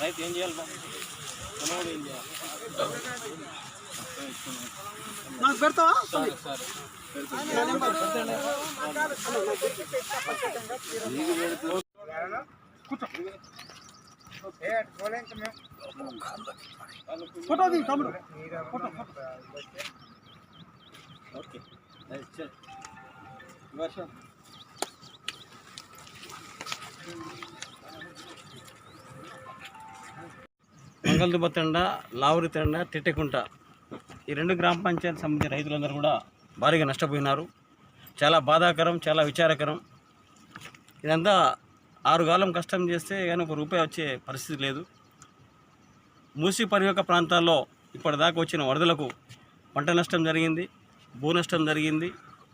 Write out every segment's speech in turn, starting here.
రైతు ఏం చేయాలి బాబు? ఏం చేయాలి నాకు పెడతావా? ఫోటో తీ తమ్ముడు. Photo photo. ఓకే వర్షం. మంగళదుబ్బ తండ లావురి తండ తిట్టకుంట. ఈ రెండు గ్రామ పంచాయతీ సంబంధించిన రైతులందరూ కూడా భారీగా నష్టపోయినారు. చాలా బాధాకరం చాలా విచారకరం. ఇదంతా ఆరు కాలం కష్టం చేస్తే కానీ ఒక రూపాయి వచ్చే పరిస్థితి లేదు. మూసి పరివక ప్రాంతాల్లో ఇప్పటిదాకా వచ్చిన వరదలకు పంట నష్టం జరిగింది భూ నష్టం జరిగింది.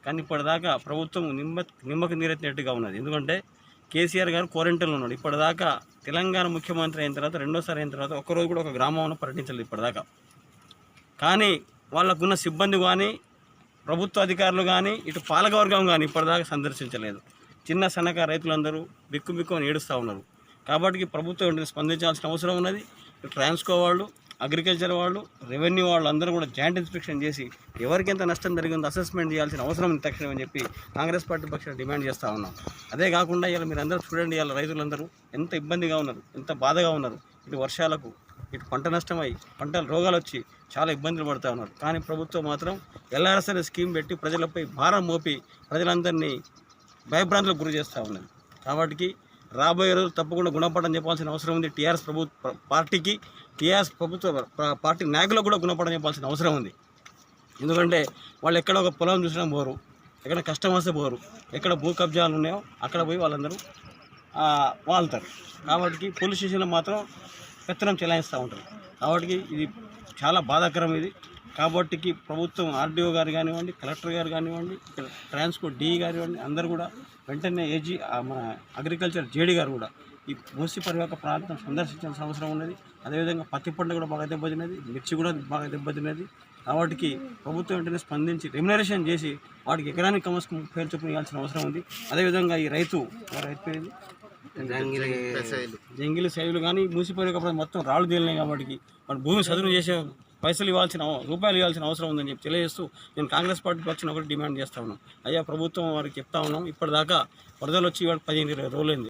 కానీ ఇప్పటిదాకా ప్రభుత్వం నిమ్మ నిమ్మకు నీరెత్తినట్టుగా ఉన్నది. ఎందుకంటే కేసీఆర్ గారు క్వారంటైన్లో ఉన్నాడు. ఇప్పటిదాకా తెలంగాణ ముఖ్యమంత్రి అయిన తర్వాత రెండోసారి అయిన తర్వాత ఒక్కరోజు కూడా ఒక గ్రామంలో పర్యటించలేదు ఇప్పటిదాకా. కానీ వాళ్ళకున్న సిబ్బంది కానీ ప్రభుత్వ అధికారులు కానీ ఇటు పాలకవర్గం కానీ ఇప్పటిదాకా సందర్శించలేదు. చిన్న సన్నకారు రైతులందరూ బిక్కు బిక్కు అని ఏడుస్తూ ఉన్నారు. కాబట్టి ప్రభుత్వం స్పందించాల్సిన అవసరం ఉన్నది. ఇటు ట్రాన్స్కో వాళ్ళు అగ్రికల్చర్ వాళ్ళు రెవెన్యూ వాళ్ళు అందరూ కూడా జాయింట్ ఇన్స్పెక్షన్ చేసి ఎవరికి ఎంత నష్టం జరిగిందో అసెస్మెంట్ చేయాల్సిన అవసరం తక్షణం అని చెప్పి కాంగ్రెస్ పార్టీ పక్షాన డిమాండ్ చేస్తూ ఉన్నాం. అదే కాకుండా ఇలా మీరు అందరూ చూడండి ఇలా రైతులందరూ ఎంత ఇబ్బందిగా ఉన్నారు ఎంత బాధగా ఉన్నారు. ఇటు వర్షాలకు ఇటు పంట నష్టమై పంటల రోగాలు వచ్చి చాలా ఇబ్బందులు పడుతూ ఉన్నారు. కానీ ప్రభుత్వం మాత్రం ఎల్ఆర్ఎస్ అనే స్కీమ్ పెట్టి ప్రజలపై భారం మోపి ప్రజలందరినీ భయభ్రాంతులకు గురి చేస్తూ ఉన్నది. కాబట్టి రాబోయే రోజు తప్పకుండా గుణపడని చెప్పాల్సిన అవసరం ఉంది. టీఆర్ఎస్ ప్రభుత్వ పార్టీకి టీఆర్ఎస్ ప్రభుత్వ పార్టీ నాయకులకు కూడా గుణపడని చెప్పాల్సిన అవసరం ఉంది. ఎందుకంటే వాళ్ళు ఎక్కడ ఒక పొలం చూసినా పోరు ఎక్కడ కష్టం వస్తే పోరు ఎక్కడ భూ కబ్జాలు ఉన్నాయో అక్కడ పోయి వాళ్ళందరూ వాళ్తారు. కాబట్టి పోలీస్ స్టేషన్లో మాత్రం పెత్తనం చెలాయిస్తూ ఉంటారు. కాబట్టి ఇది చాలా బాధాకరం ఇది. కాబట్టికి ప్రభుత్వం ఆర్డీఓ గారు కానివ్వండి కలెక్టర్ గారు కానివ్వండి ఇక్కడ ట్రాన్స్పోర్ట్ డిఈ కానివ్వండి అందరూ కూడా వెంటనే ఏజీ మన అగ్రికల్చర్ జేడీ గారు కూడా ఈ మూసి పరివాహక ప్రాంతం సందర్శించాల్సిన అవసరం ఉన్నది. అదేవిధంగా పత్తి పంట కూడా బాగా దెబ్బతిన్నది మిర్చి కూడా బాగా దెబ్బతిన్నది. కాబట్టి ప్రభుత్వం వెంటనే స్పందించి రెమ్యునరేషన్ చేసి వాటికి ఎకరానికి ముప్పై వేలు చొప్పున ఇవ్వాల్సిన అవసరం ఉంది. అదేవిధంగా ఈ రైతు రైతు పేరు? జంగిలి శైలులు కానీ మూసిపోయిన మొత్తం రాళ్ళు తేలినాయి కాబట్టి వాడు భూమి సదును చేసే పైసలు ఇవ్వాల్సిన రూపాయలు ఇవ్వాల్సిన అవసరం ఉందని చెప్పి తెలియజేస్తూ నేను కాంగ్రెస్ పార్టీ పక్షాన ఒకటి డిమాండ్ చేస్తా ఉన్నాం. అయ్యా ప్రభుత్వం వారికి చెప్తా ఉన్నాం. ఇప్పటిదాకా వరదలు వచ్చి వాడు పదిహేను ఇరవై రోజులైంది.